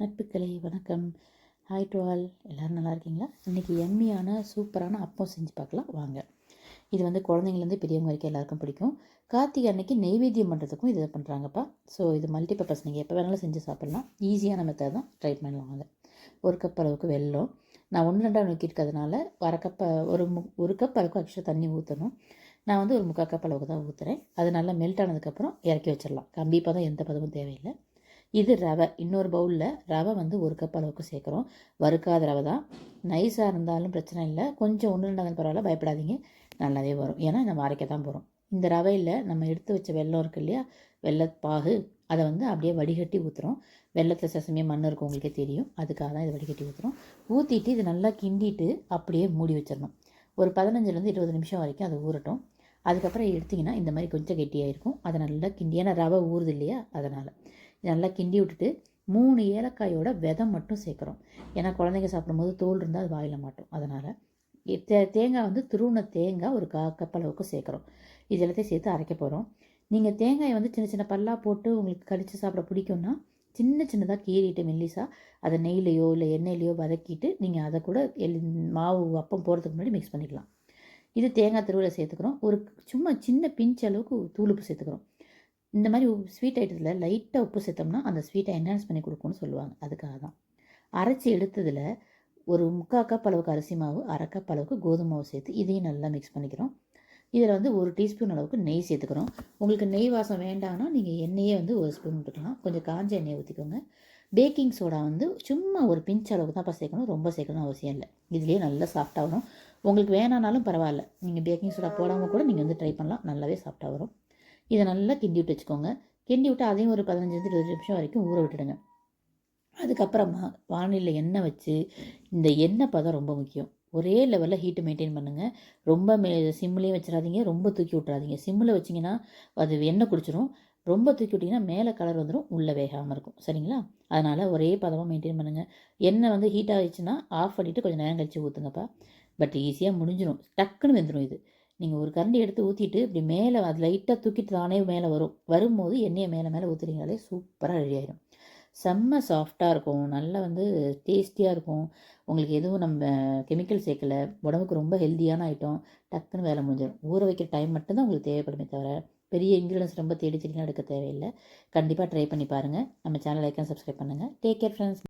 நட்புக்களே வணக்கம். Hi to all எல்லோரும் நல்லா இருக்கீங்களா? இன்றைக்கி எம்மியான சூப்பரான அப்பம் செஞ்சு பார்க்கலாம். வாங்க. இது வந்து குழந்தைங்கலேருந்து பெரியவங்க வரைக்கும் எல்லாருக்கும் பிடிக்கும். கார்த்திகை அன்னைக்கு நெய்வேத்தியம் பண்ணுறதுக்கும் இதை பண்ணுறாங்கப்பா ஸோ இது மல்டிபர்பஸ் நீங்கள் எப்போ வேணாலும் செஞ்சு சாப்பிட்லாம். ஈஸியான மெத்தட் தான். ட்ரை பண்ணலாம் ஒரு கப் அளவுக்கு வெல்லம். நான் ஒன்று ரெண்டாக நோக்கியிருக்கிறதுனால அரை கப்பை ஒரு மு ஒரு கப் அளவுக்கு ஆக்சுவலாக தண்ணி ஊற்றணும் நான் வந்து ஒரு முக்கால் கப் அளவுக்கு தான் ஊற்றுறேன் அது நல்லா மெல்ட் ஆனதுக்கப்புறம் இறக்கி வச்சிடலாம். கண்டிப்பாக தான் எந்த பதமும் தேவையில்லை. இது ரவை. இன்னொரு பவுலில் ரவை வந்து ஒரு கப் அளவுக்கு சேர்க்குறோம். வறுக்காத ரவை தான். நைஸாக இருந்தாலும் பிரச்சனை இல்லை. கொஞ்சம் ஒன்று ரெண்டாவது பரவாயில்ல. பயப்படாதீங்க. நல்லாவே வரும். ஏன்னா நம்ம அரைக்க தான் போகிறோம் இந்த ரவையில் நம்ம எடுத்து வச்ச வெள்ளம் இருக்குது இல்லையா? வெள்ளப்பாகு அதை வந்து அப்படியே வடிகட்டி ஊற்றுறோம் வெள்ளத்தில் சசமே மண் இருக்கும் உங்களுக்கே தெரியும். அதுக்காக தான் இதை வடிகட்டி ஊற்றுறோம் ஊற்றிட்டு இது நல்லா கிண்டிட்டு அப்படியே மூடி வச்சிடணும். ஒரு பதினஞ்சுலேருந்து இருபது நிமிஷம் வரைக்கும் அது ஊறட்டும். அதுக்கப்புறம் எடுத்திங்கன்னா இந்த மாதிரி கொஞ்சம் கெட்டியாக இருக்கும் அதை நல்லா கிண்டி ஏன்னா ரவை ஊறுது இல்லையா? அதனால். நல்லா கிண்டி விட்டுட்டு மூணு ஏலக்காயோட விதம் மட்டும் சேர்க்குறோம். ஏன்னா குழந்தைங்க சாப்பிடும்போது தோல் இருந்தால் அது வாயில் மாட்டோம். அதனால் தே தேங்காய் வந்து துருவின தேங்காய் ஒரு கா கப் அளவுக்கு சேர்க்குறோம். இது எல்லாத்தையும் சேர்த்து அரைக்க போகிறோம் நீங்கள் தேங்காயை வந்து சின்ன சின்ன பல்லாக போட்டு உங்களுக்கு கடித்து சாப்பிட பிடிக்கும்னா சின்ன சின்னதாக கீறிட்டு மெல்லிசாக அதை நெய்லையோ இல்லை எண்ணெயிலையோ வதக்கிட்டு நீங்கள் அதை கூட எல் மாவு அப்பம் போகிறதுக்கு முன்னாடி மிக்ஸ் பண்ணிக்கலாம். இது தேங்காய் திருவிழா சேர்த்துக்கிறோம். ஒரு சும்மா சின்ன பிஞ்ச் அளவுக்கு தூளுப்பு சேர்த்துக்கிறோம். இந்த மாதிரி ஸ்வீட் ஐட்டத்தில் லைட்டாக உப்பு சேர்த்தோம்னா அந்த ஸ்வீட்டை என்ஹான்ஸ் பண்ணி கொடுக்கும்னு சொல்லுவாங்க. அதுக்காக தான். அரைச்சி எடுத்ததில் ஒரு முக்கால் கப் அளவுக்கு அரிசி மாவு அரை கப் அளவுக்கு கோதுமை மாவு சேர்த்து இதையும் நல்லா மிக்ஸ் பண்ணிக்கிறோம். இதில் வந்து ஒரு டீஸ்பூன் அளவுக்கு நெய் சேர்த்துக்கிறோம். உங்களுக்கு நெய் வாசம் வேண்டாம்னா நீங்கள் எண்ணெயே வந்து ஒரு ஸ்பூன் விட்டுக்கலாம். கொஞ்சம் காஞ்ச எண்ணெயை ஊற்றிக்கோங்க பேக்கிங் சோடா வந்து சும்மா ஒரு பிஞ்ச் அளவுக்கு தான் சேர்க்கணும். ரொம்ப சேர்க்கணும் அவசியம் இல்லை. இதுலேயே நல்லா சாஃப்டாக வரும். உங்களுக்கு வேணானாலும் பரவாயில்ல. நீங்கள் பேக்கிங் சோடா போடாமல் கூட நீங்கள் வந்து ட்ரை பண்ணலாம். நல்லாவே சாஃப்டாக வரும். இதை நல்லா கிண்டி விட்டு வச்சுக்கோங்க. கிண்டி விட்டு அதையும் ஒரு பதினஞ்சு இருபது நிமிஷம் வரைக்கும் ஊற விட்டுடுங்க. அதுக்கப்புறமா வானிலையில் எண்ணெய் வச்சு இந்த எண்ணெய் பதம் ரொம்ப முக்கியம். ஒரே லெவலில் ஹீட்டு மெயின்டைன் பண்ணுங்கள் ரொம்ப மே சிம்லேயும் வச்சிடாதீங்க. ரொம்ப தூக்கி விட்றாதீங்க சிம்மில் வச்சிங்கன்னா அது எண்ணெய் குடிச்சிடும் ரொம்ப தூக்கி விட்டிங்கன்னா மேலே கலர் வந்துடும் உள்ளே வேகாமல் இருக்கும். சரிங்களா? அதனால் ஒரே பதமாக மெயின்டைன் பண்ணுங்கள் எண்ணெய் வந்து ஹீட் ஆகிடுச்சுன்னா ஆஃப் பண்ணிவிட்டு கொஞ்சம் நேரம் கழித்து ஊற்றுங்கப்பா பட் ஈஸியாக முடிஞ்சிடும் டக்குன்னு வெந்துடும் இது. நீங்கள் ஒரு கரண்டி எடுத்து ஊற்றிட்டு இப்படி மேலே அது லைட்டாக தூக்கிட்டு தானே மேலே வரும். வரும்போது எண்ணெயை மேலே மேலே ஊற்றுறீங்களே சூப்பராக ரெடி ஆயிடும் செம்ம சாஃப்டாக இருக்கும். நல்லா வந்து டேஸ்டியாக இருக்கும். உங்களுக்கு எதுவும் நம்ம கெமிக்கல் சேர்க்கலை. உடம்புக்கு ரொம்ப ஹெல்த்தியான ஐட்டம் டக்குன்னு வேலை முடிஞ்சிடும். ஊற வைக்கிற டைம் மட்டும்தான் உங்களுக்கு தேவைப்படுமே தவிர பெரிய இன்க்ரீடியன்ஸ் ரொம்ப தேடி தேடிலாம் எடுக்க தேவையில்லை. கண்டிப்பாக ட்ரை பண்ணி பாருங்கள் நம்ம சேனல் லைக் அண்ட் சப்ஸ்கிரைப் பண்ணுங்கள் டேக் கேர் ஃப்ரெண்ட்ஸ்